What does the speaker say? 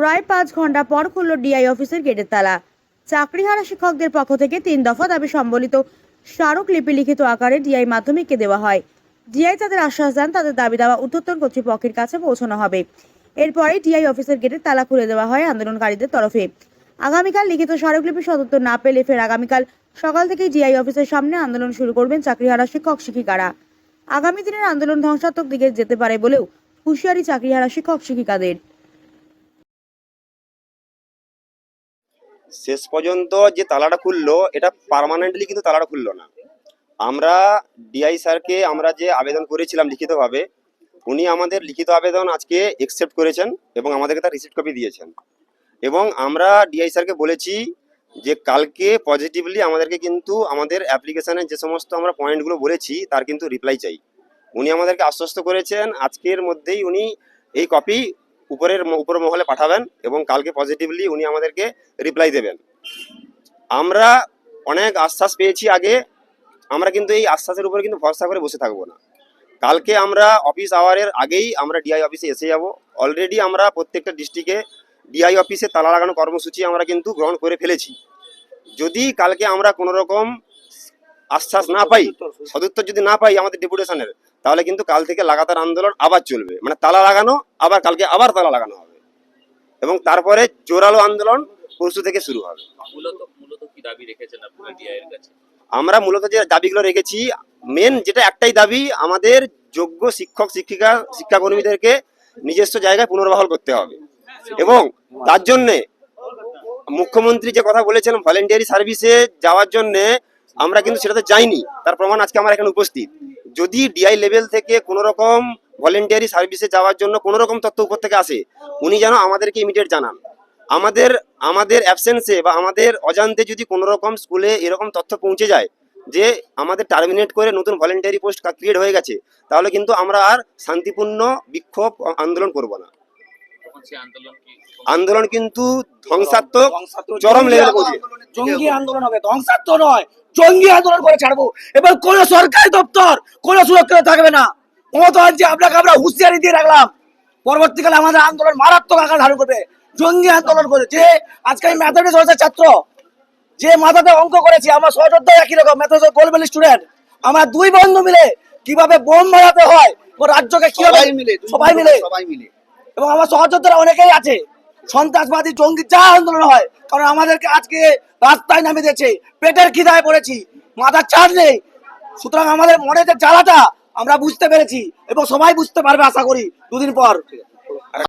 প্রায় পাঁচ ঘণ্টা পর খুলল ডিআই অফিসের গেটের তালা। চাকরিহারা শিক্ষকদের পক্ষ থেকে তিন দফা দাবি সম্বলিত স্মারকলিপি লিখিত আকারে ডিআই মাধ্যমিককে দেওয়া হয়। ডিআই তাদের আশ্বাস দেন, তাদের দাবি দেওয়া ঊর্ধ্বতন কর্তৃপক্ষের কাছে পৌঁছানো হবে। এরপরে ডিআই অফিসের গেটের তালা খুলে দেওয়া হয় আন্দোলনকারীদের তরফে। আগামীকাল লিখিত স্মারকলিপি সদুত্তর না পেলে ফের আগামীকাল সকাল থেকেই ডিআই অফিসের সামনে আন্দোলন শুরু করবেন চাকরিহারা শিক্ষক শিক্ষিকারা। আগামী দিনের আন্দোলন ধ্বংসাত্মক দিকে যেতে পারে বলেও হুঁশিয়ারি চাকরিহারা শিক্ষক শিক্ষিকাদের। শেষ পর্যন্ত যে তালাটা খুললো, এটা পার্মানেন্টলি কিন্তু তালাটা খুললো না। আমরা ডিআই স্যারকে আমরা যে আবেদন করেছিলাম লিখিতভাবে, উনি আমাদের লিখিত আবেদন আজকে একসেপ্ট করেছেন এবং আমাদেরকে তার রিসিপ্ট কপি দিয়েছেন। এবং আমরা ডিআই স্যারকে বলেছি যে কালকে পজিটিভলি আমাদেরকে কিন্তু আমাদের অ্যাপ্লিকেশনের যে সমস্ত আমরা পয়েন্টগুলো বলেছি, তার কিন্তু রিপ্লাই চাই। উনি আমাদেরকে আশ্বস্ত করেছেন, আজকের মধ্যেই উনি এই কপি উপরের উপর মহলে পাঠাবেন এবং কালকে পজিটিভলি উনি আমাদেরকে রিপ্লাই দেবেন। আমরা অনেক আশ্বাস পেয়েছি আগে, আমরা কিন্তু এই আশ্বাসের উপরে কিন্তু ভরসা করে বসে থাকব না। কালকে আমরা অফিস আওয়ারের আগেই আমরা ডিআই অফিসে এসে যাব। অলরেডি আমরা প্রত্যেকটা ডিস্ট্রিক্টে ডিআই অফিসে তালা লাগানো কর্মসূচি আমরা কিন্তু গ্রহণ করে ফেলেছি। যদি কালকে আমরা কোনো রকম আশ্বাস না পাই, সদুত্তর যদি না পাই আমাদের ডেপুটেশনের তাহলে কিন্তু কাল থেকে লাগাতার আন্দোলন আবার চলবে। মানে তালা লাগানো আবার কালকে আবার তালা লাগানো হবে। এবং তারপরে জোরালো আন্দোলন পরশু থেকে শুরু হবে। আমরা মূলত যে দাবিগুলো রেখেছি মেন যেটা একটাই দাবি আমাদের যোগ্য শিক্ষক শিক্ষিকা শিক্ষাকর্মীদেরকে নিজস্ব জায়গায় পুনর্বহাল করতে হবে। এবং তার জন্যে মুখ্যমন্ত্রী যে কথা বলেছেন ভলেন্টিয়ারি সার্ভিসে যাওয়ার জন্যে আমরা কিন্তু সেটাতে যাইনি। তার প্রমাণ আজকে আমরা এখানে উপস্থিত। যদি ডিআই লেভেল থেকে কোনো রকম ভলেন্টিয়ারি সার্ভিসে যাওয়ার জন্য কোনো রকম তথ্য উপর থেকে আসে উনি যেন আমাদেরকে ইমিডিয়েট জানান। আমাদের আমাদের অ্যাবসেন্সে বা আমাদের অজান্তে যদি কোনো রকম স্কুলে এরকম তথ্য পৌঁছে যায় যে আমাদের টার্মিনেট করে নতুন ভলেন্টারি পোস্ট ক্রিয়েট হয়ে গেছে তাহলে কিন্তু আমরা আর শান্তিপূর্ণ বিক্ষোভ আন্দোলন করব না। আন্দোলন কিন্তু ধ্বংসাত্মক চরম লেভেলে জঙ্গি আন্দোলন হবে ধ্বংসাত্মক নয় জঙ্গি আন্দোলন করে ছাড়বো। এবার কোন সরকারি দপ্তর কোন সুরক্ষা থাকবে না। মমতা যে আপনাকে আমরা হুঁশিয়ারি দিয়ে রাখলাম। পরবর্তীকালে আমাদের আন্দোলন মারাত্মক আকার ধারণ করবে। জঙ্গি আন্দোলন করে যে আজকে আমি ম্যাথমেটিক্স হয়েছে ছাত্র যে মাথাতে অঙ্ক করেছি আমার সহযোদ্ধা একই রকম ম্যাথমেটিক্স গোলবেল স্টুডেন্ট আমরা দুই বন্ধু মিলে কীভাবে বোম মারাতে হয় ও রাজ্যকে কীভাবে মিলে সবাই মিলে। সবাই মিলে। এবং আমার সহযোদ্ধারা অনেকেই আছে। সন্ত্রাসবাদী জঙ্গি যা আন্দোলন হয়, কারণ আমাদেরকে আজকে রাস্তায় নামিয়ে দিয়েছে। পেটের খিদায় পড়েছি, মাথার চার নেই। সুতরাং আমাদের মনে যে জ্বালাটা আমরা বুঝতে পেরেছি এবং সবাই বুঝতে পারবে, আশা করি, দুদিন পর।